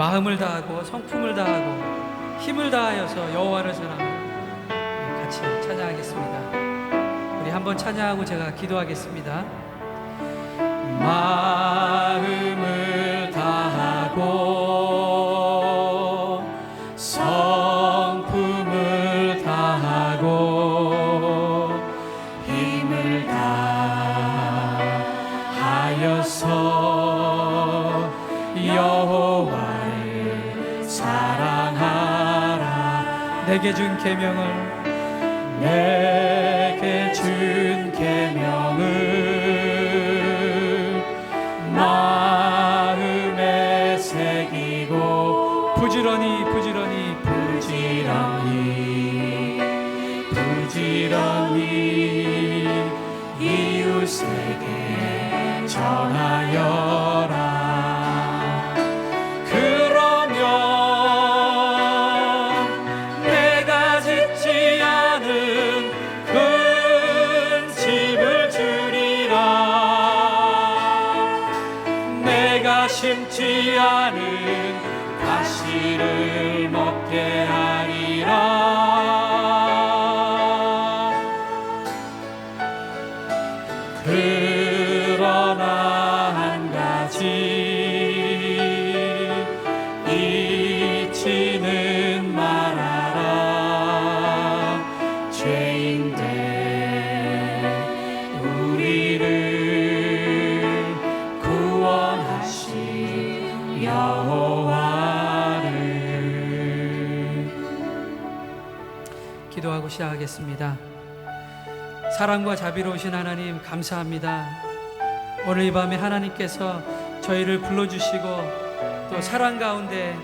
마음을 다하고 성품을 다하고 힘을 다하여서 여호와를 사랑하는 같이 찬양하겠습니다. 우리 한번 찬양하고 제가 기도하겠습니다. 마음 내게 준 계명을 내 잊지는 말아라 죄인된 우리를 구원하신 여호와를 기도하고 시작하겠습니다. 사랑과 자비로우신 하나님 감사합니다. 오늘 이 밤에 하나님께서 저희를 불러주시고 또 사랑 가운데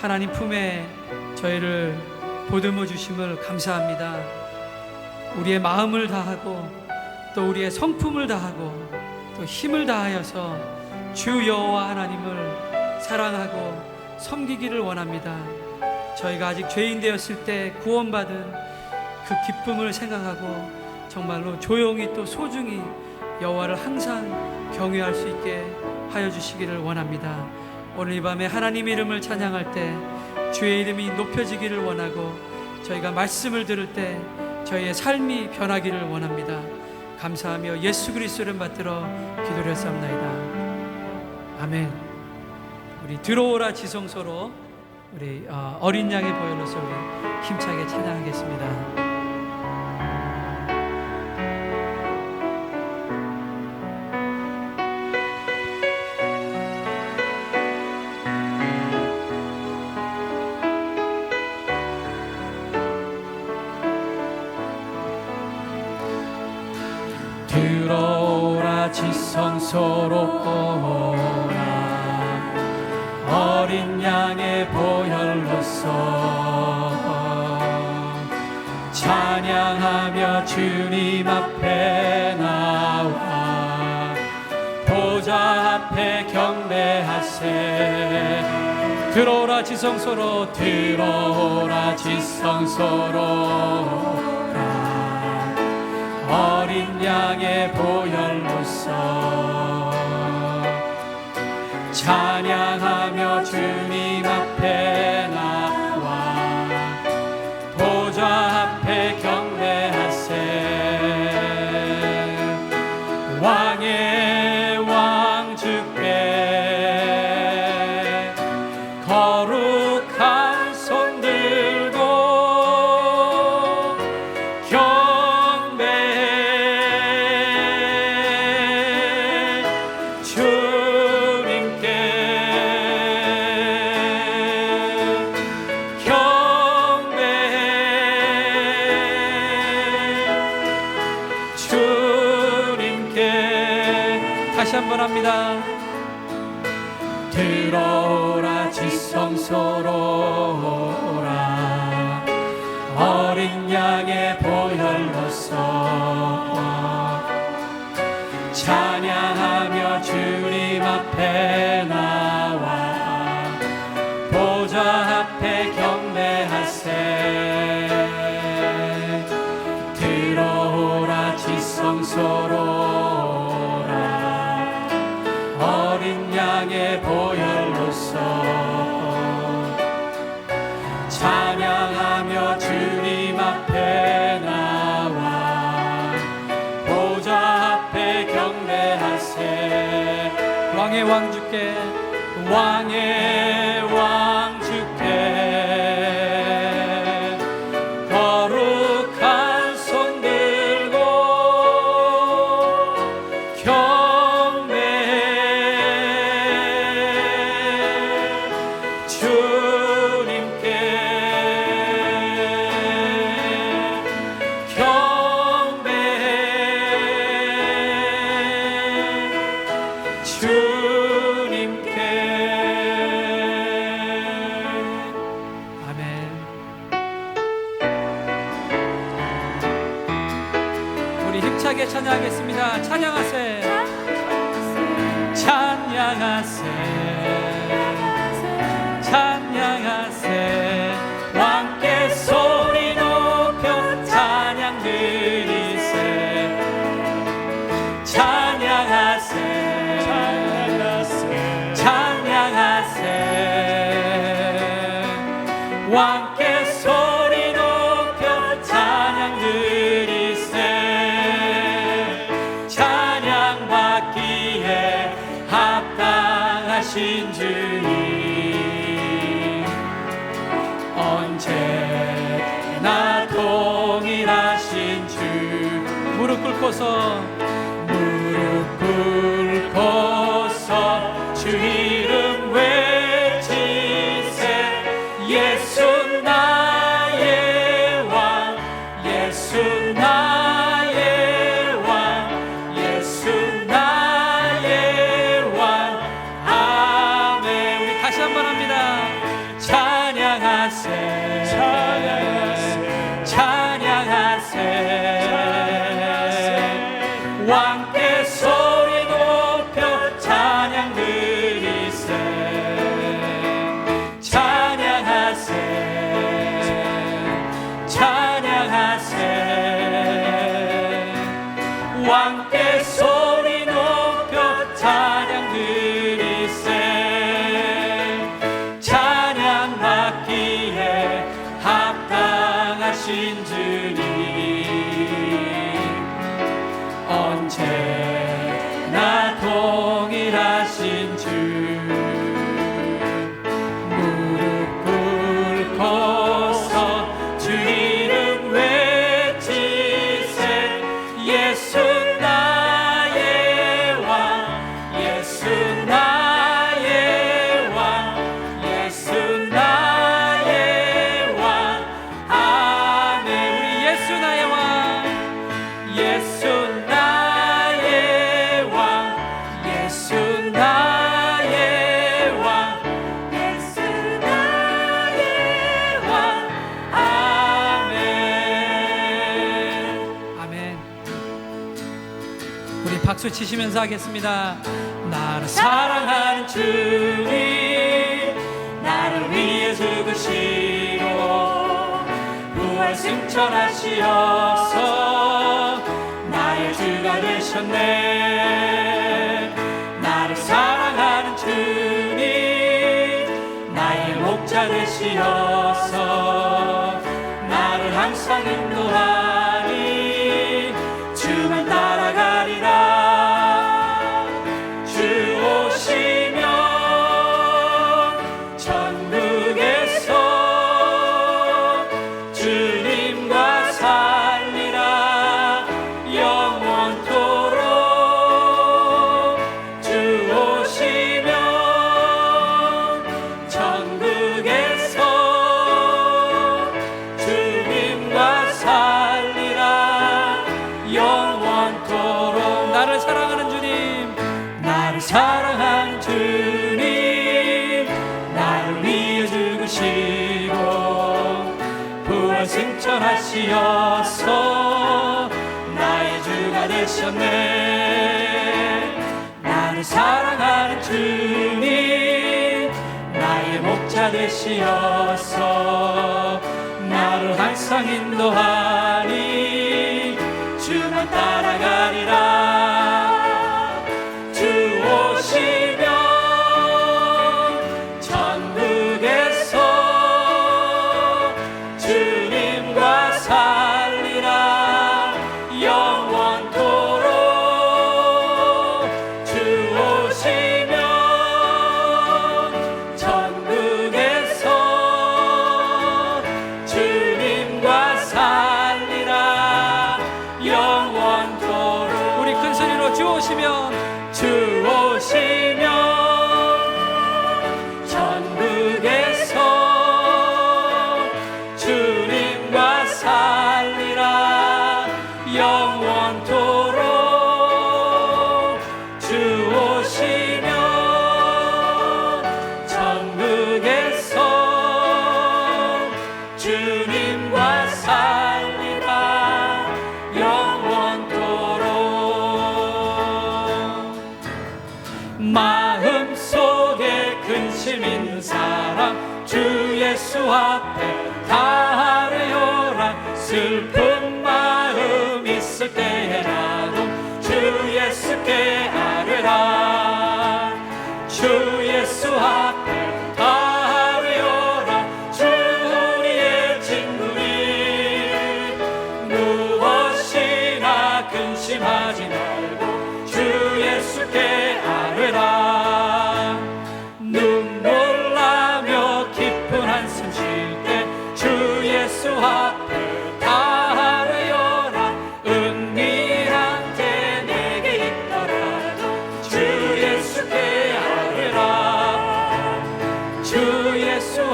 하나님 품에 저희를 보듬어 주심을 감사합니다. 우리의 마음을 다하고 또 우리의 성품을 다하고 또 힘을 다하여서 주 여호와 하나님을 사랑하고 섬기기를 원합니다. 저희가 아직 죄인 되었을 때 구원받은 그 기쁨을 생각하고 정말로 조용히 또 소중히 여호와를 항상 경외할 수 있게 하여 주시기를 원합니다. 오늘 이 밤에 하나님 이름을 찬양할 때 주의 이름이 높여지기를 원하고 저희가 말씀을 들을 때 저희의 삶이 변하기를 원합니다. 감사하며 예수 그리스도를 받들어 기도를 했사옵나이다. 아멘. 우리 들어오라 지성소로 우리 어, 어린 양의 보혈로서 힘차게 찬양하겠습니다. 들어오라 지성소로 오라. 어린 양의 보혈로서 찬양하며 주님 앞에 나와. 보좌 앞에 경배하세. 들어오라 지성소로. 들어오라 지성소로 양의 보혈로서 찬양하며 주님 앞에 찬양하며 주님 앞에 나 겨 one. 찬양 부르시면서 하겠습니다. 나를 사랑하는 주님, 나를 위해 죽으시고 부활 승천하시어서 나의 주가 되셨네. 나를 사랑하는 주님, 나의 목자 되시어서 나를 항상 인도하. 지어서. 나의 주가 되셨네. 나를 사랑하는 주님 나의 목자 되시어서. 나를 항상 인도하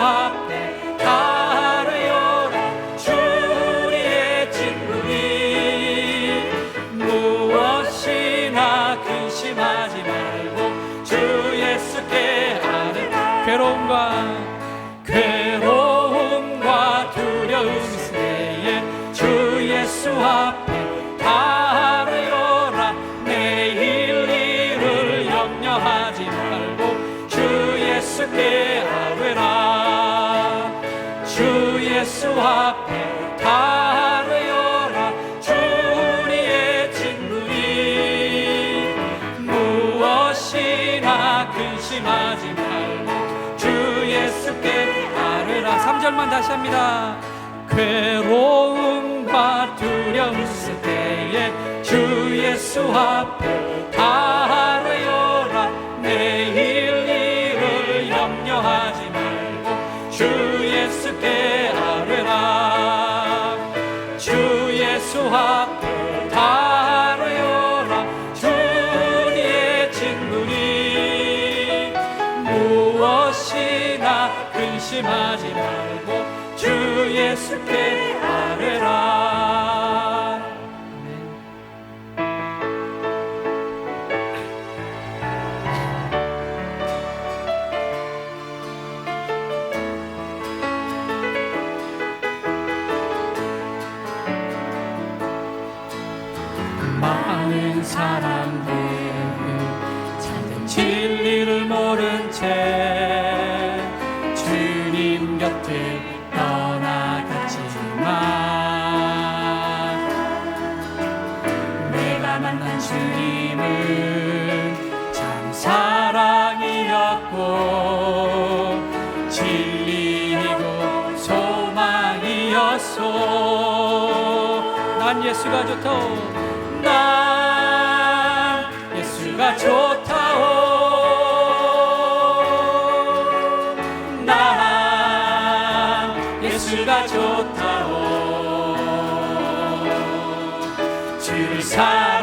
up 근심하지 말고 주 예수께 바르라. 3절만 다시 합니다. 괴로움과 두려움 때에 주 예수 앞에 다 낙심하지 예수가 좋다오. 난 예수가 좋다오. 난 예수가 좋다오. 주를 사랑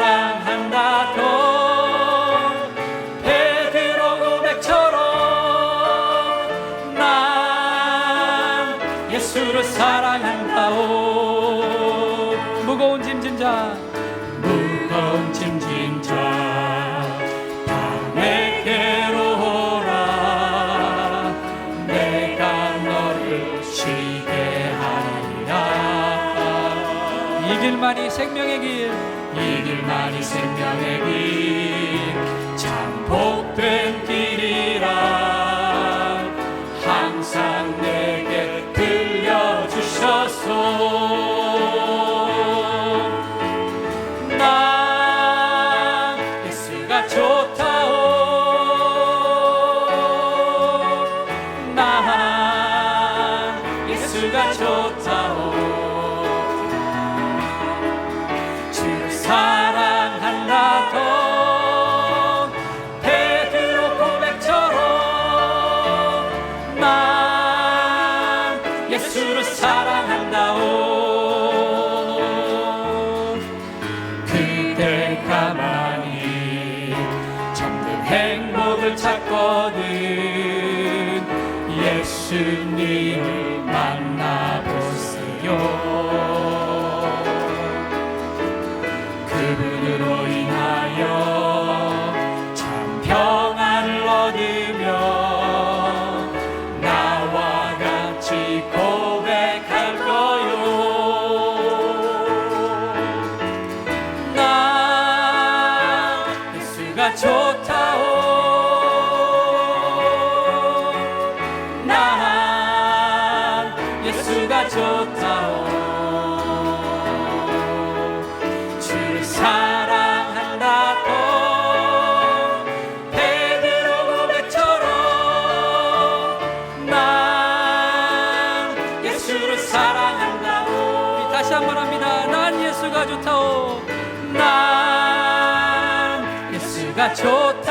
좋다.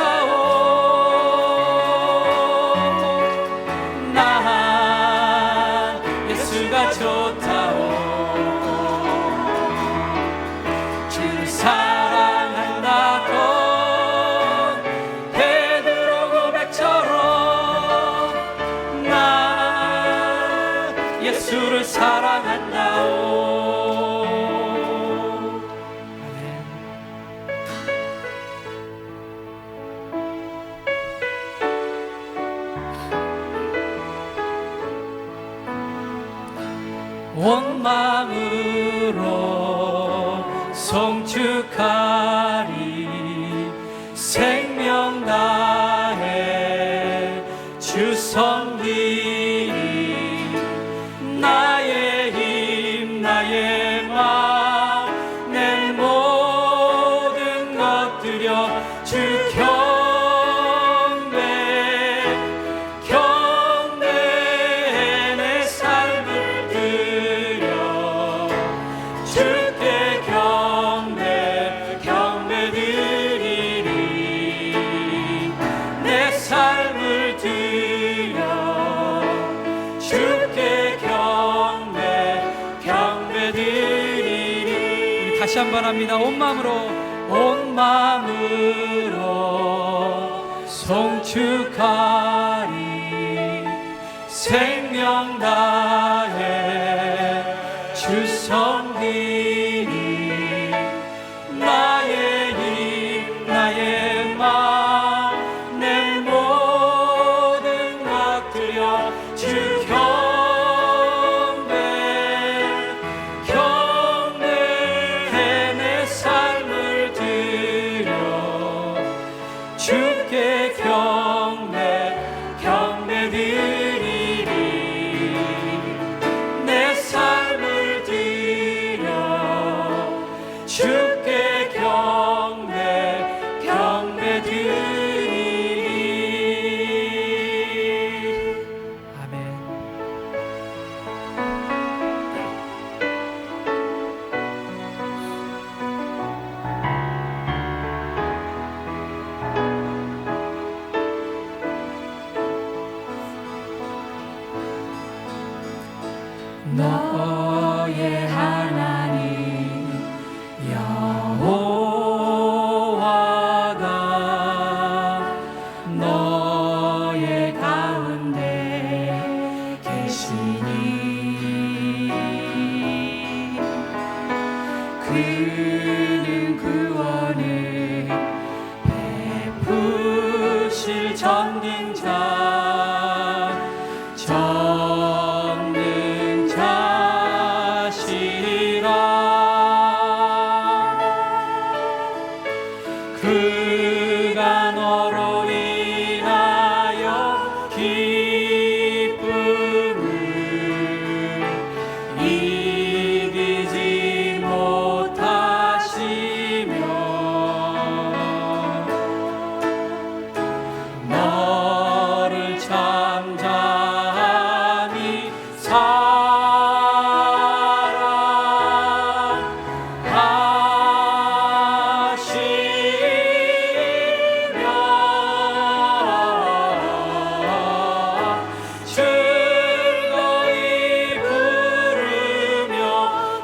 온 마음으로 온 마음으로 송축하리. 생명 다 song.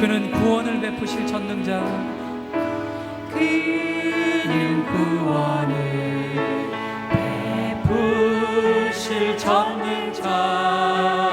그는 구원을 베푸실 전능자. 그는 구원을 베푸실 전능자.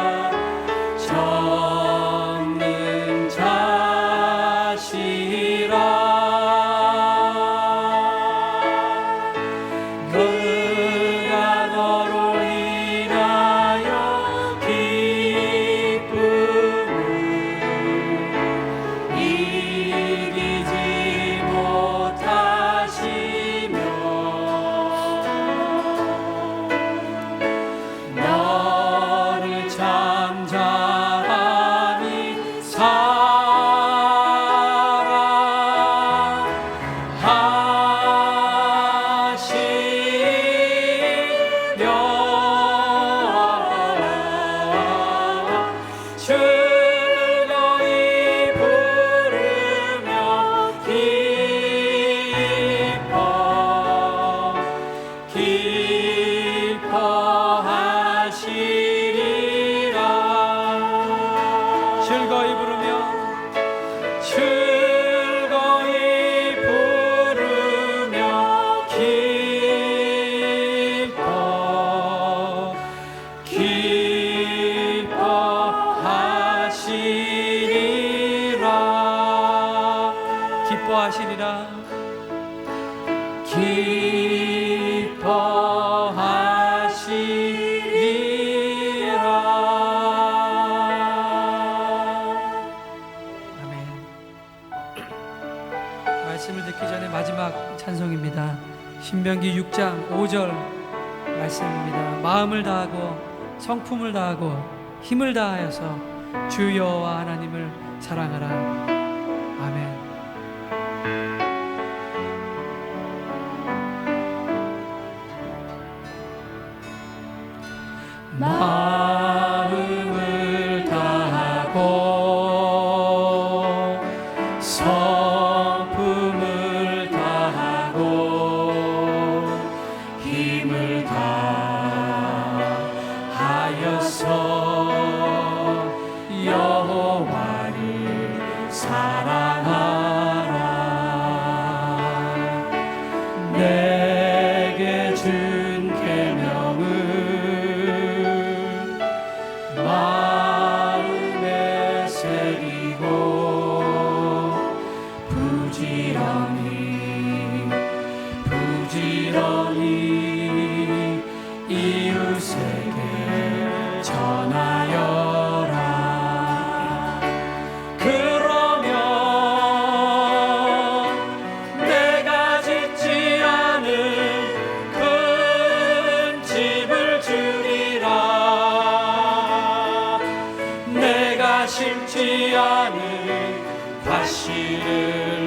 말씀을 듣기 전에 마지막 찬송입니다. 신명기 6장 5절 말씀입니다. 마음을 다하고 성품을 다하고 힘을 다하여서 주여와 하나님을 사랑하라. 멈추지 하시는.